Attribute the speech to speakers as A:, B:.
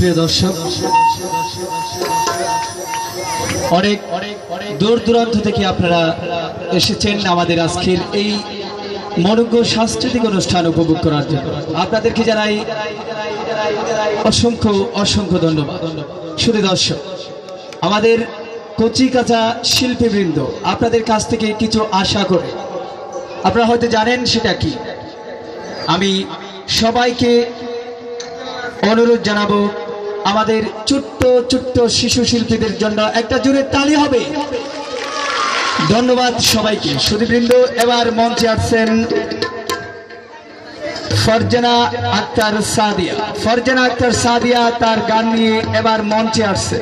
A: প্রিয় দর্শক, অনেক দূর দূরান্ত থেকে আপনারা এসেছেন আমাদের আজকের এই মনোজ্ঞ সাংস্কৃতিক অনুষ্ঠান উপভোগ করার জন্য। আপনাদেরকে জানাই অসংখ্য অসংখ্য ধন্যবাদ। শুধু দর্শক, আমাদের কচি কাঁচা শিল্পীবৃন্দ, আপনাদের কাছ থেকে কিছু আশা করে। আপনারা হয়তো জানেন সেটা কি? আমি সবাইকে অনুরোধ জানাব আমাদের ছোট্ট ছোট্ট শিশু শিল্পীদের জন্য একটা জোরে তালি হবে। ধন্যবাদ সবাইকে। সুদীবৃন্দ এবার মঞ্চে আসছেন ফরজানা আক্তার সাদিয়া। ফরজানা আক্তার সাদিয়া তার গান নিয়ে এবার মঞ্চে আসছে।